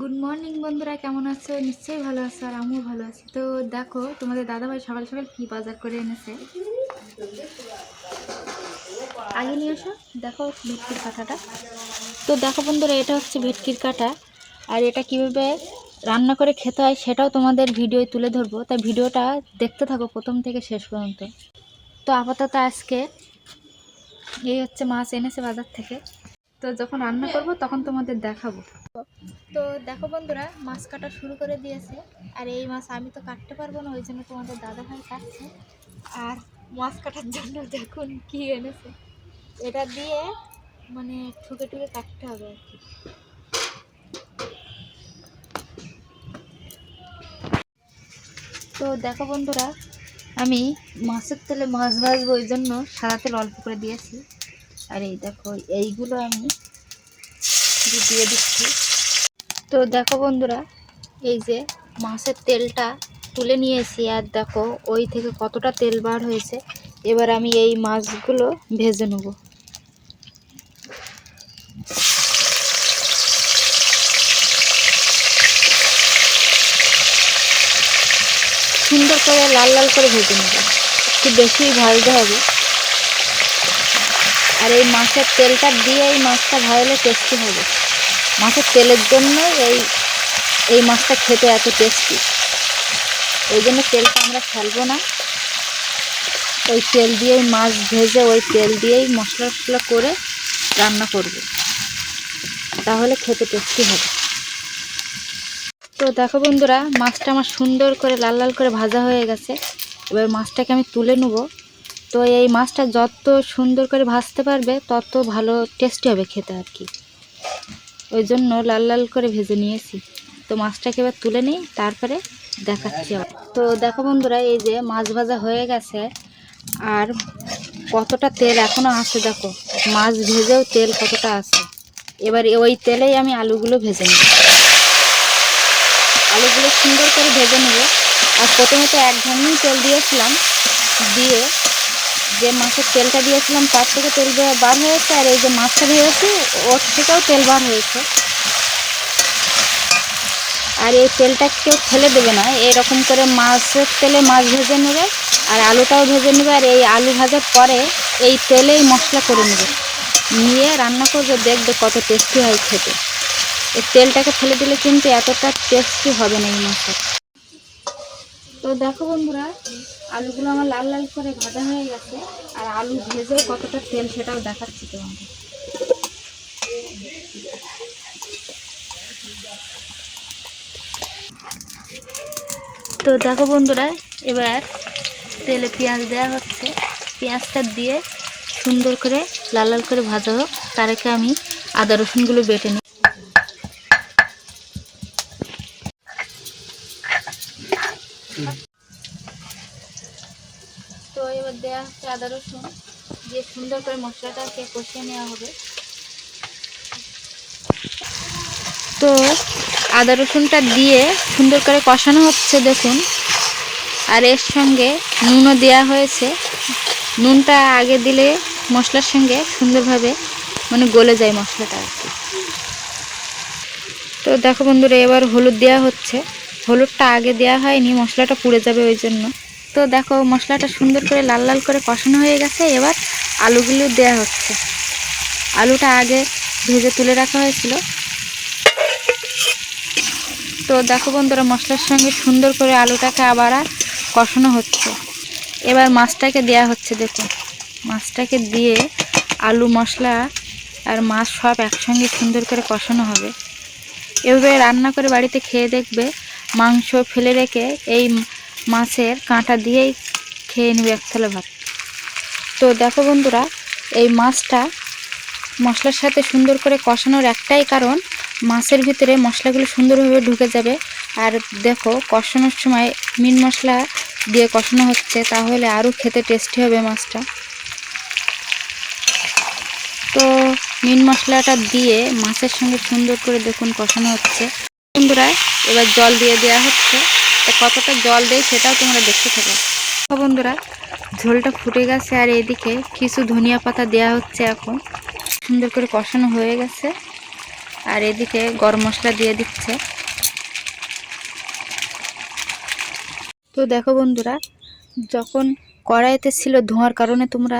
Good morning বন্ধুরা, কেমন আছো? নিশ্চয়ই ভালো আছো আর আমিও ভালো আছি। তো দেখো, তোমাদের দাদাভাই সকাল সকাল কি বাজার করে এনেছে? আগে নিয়ে এসো, দেখো ভেটকির কাঁটাটা। তো দেখো বন্ধুরা, এটা হচ্ছে ভেটকির কাঁটা। আর এটা কীভাবে রান্না করে খেতে হয় সেটাও তোমাদের ভিডিও তুলে ধরবো। তাই ভিডিওটা দেখতে থাকো, প্রথম থেকে শেষ পর্যন্ত। তো আপাতত আজকে এই হচ্ছে মাছ এনেছে বাজার থেকে। তো যখন রান্না করব, তখন তোমাদের দেখাবো। তো দেখো বন্ধুরা, মাছ কাটা শুরু করে দিয়েছে। আর এই মাছ আমি তো কাটতে পারব না, ওই জন্য তোমাদের দাদা ভাই কাটছে। আর মাছ কাটার জন্য দেখুন কি এনেছে। এটা দিয়ে মানে ঠুকে ঠুকে কাটতে হবে আর কি। তো দেখো বন্ধুরা, আমি মাছের তেলে মাছ ভাজবো ওই জন্য সাদা তেল অল্প করে দিয়েছি। আর এই দেখো, এইগুলো আমি দিয়ে দিচ্ছি। তো দেখো বন্ধুরা, এই যে মাছের তেলটা তুলে নিয়েছি আর দেখো ওই থেকে কতটা তেল বার হয়েছে। এবার আমি এই মাছগুলো ভেজে নেব। সুন্দর করে লাল লাল করে ভেজে নেব। একটু বেশি ভাজতে হবে। আর এই মাছের তেলটা দিয়ে এই মাছটা ভাজলে টেস্টি হবে। মাছের তেলের জন্য এই এই মাছটা খেতে এত টেস্টি ওই জন্য তেলটা আমরা ফেলব না। ওই তেল দিয়েই, মাছ ভেজে ওই তেল দিয়েই মশলা টশলা করে রান্না করব। তাহলে খেতে টেস্টি হবে। তো দেখো বন্ধুরা, মাছটা আমার সুন্দর করে লাল লাল করে ভাজা হয়ে গেছে। এবার মাছটাকে আমি তুলে নেব। তো এই মাছটা যত সুন্দর করে ভাজতে পারবে, তত ভালো টেস্টি হবে খেতে আর কি। ওই জন্য লাল লাল করে ভেজে নিয়েছি। তো মাছটাকে এবার তুলে নিই, তারপরে দেখাচ্ছি তো দেখো বন্ধুরা, এই যে মাছ ভাজা হয়ে গেছে, আর কতটা তেল এখনও আছে দেখো। মাছ ভেজেও তেল কতটা আছে। এবার ওই তেলেই আমি আলুগুলো ভেজে নেব। আলুগুলো সুন্দর করে ভেজে নেব। আর প্রথমে তো এক ঘন্টাই তেল দিয়েছিলাম, দিয়ে যে মাছের তেলটা দিয়েছিলাম, তার থেকে তেল বার হয়েছে, আর এই যে মাছটা ভেজেছি ওর থেকেও তেল বার হয়েছে। আর এই তেলটা কেউ ফেলে দেবে না, এরকম করে মাছের তেলে মাছ ভেজে নেবে, আর আলুটাও ভেজে নেবে, আর এই আলু ভাজার পরে এই তেলেই মশলা করে নেবে। নিয়ে রান্না করবে, দেখবে কত টেস্টি হয় খেতে। এই তেলটাকে ফেলে দিলে কিন্তু এতটা টেস্টি হবে না এই মাছের তো দেখো বন্ধুরা, আলুগুলো আমার লাল লাল করে ভাজা হয়ে গেছে, আর আলু ভেজেও কতটা তেল সেটাও দেখাচ্ছি তোমাদের। তো দেখো বন্ধুরা, এবার তেলে পেঁয়াজ দেওয়া হচ্ছে। পেঁয়াজটা দিয়ে সুন্দর করে লাল লাল করে ভাজা হোক, তার আমি আদা রসুনগুলো বেটে নিই। তো এবার দেওয়া হচ্ছে আদা রসুন। দিয়ে সুন্দর করে মশলাটাকে কষিয়ে নেওয়া হবে। তো আদা রসুনটা দিয়ে সুন্দর করে কষানো হচ্ছে দেখুন। আর এর সঙ্গে নুনও দেওয়া হয়েছে। নুনটা আগে দিলে মশলার সঙ্গে সুন্দরভাবে মানে গলে যায় মশলাটা আর কি। তো দেখো বন্ধুরা, এবার হলুদ দেওয়া হচ্ছে। হলুদটা আগে দেওয়া হয়নি, মশলাটা পুড়ে যাবে ওই জন্য। তো দেখো, মশলাটা সুন্দর করে লাল লাল করে কষানো হয়ে গেছে, এবার আলুগুলো দেওয়া হচ্ছে। আলুটা আগে ভেজে তুলে রাখা হয়েছিল। তো দেখো বন্ধুরা, মশলার সঙ্গে সুন্দর করে আলুটাকে আবার কষানো হচ্ছে। এবার মাছটাকে দেয়া হচ্ছে দেখুন মাছটাকে দিয়ে আলু, মশলা আর মাছ সব একসঙ্গে সুন্দর করে কষানো হবে। এভাবে রান্না করে বাড়িতে খেয়ে দেখবে মাংস ফেলে রেখে এই মাছের কাঁটা দিয়েই খেয়ে নেবে এক থালা ভাত। তো দেখো বন্ধুরা, এই মাছটা মশলার সাথে সুন্দর করে কষানোর একটাই কারণ, মাছের ভিতরে মশলাগুলো সুন্দরভাবে ঢুকে যাবে। আর দেখো, কষানোর সময় মিট মশলা দিয়ে কষানো হচ্ছে, তাহলে আরও খেতে টেস্টি হবে মাছটা। তো মিট মশলাটা দিয়ে মাছের সঙ্গে সুন্দর করে দেখুন কষানো হচ্ছে। বন্ধুরা, এবার জল দিয়ে দেওয়া হচ্ছে। তো কতটা জল দেয় সেটাও তোমরা দেখতে থাকো। বন্ধুরা, ঝোলটা ফুটে গেছে আর এদিকে কিছু ধনিয়া পাতা দেওয়া হচ্ছে এখন। সুন্দর করে কষানো হয়ে গেছে। আর এদিকে গরম মশলা দিয়ে দিচ্ছে। তো দেখো বন্ধুরা, যখন কড়াইতে ছিল ধোঁয়ার কারণে তোমরা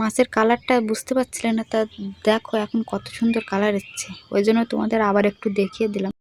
মাছের কালারটা বুঝতে পারছিলে না, তা দেখো এখন কত সুন্দর কালার এসছে। ওই জন্য তোমাদের আবার একটু দেখিয়ে দিলাম।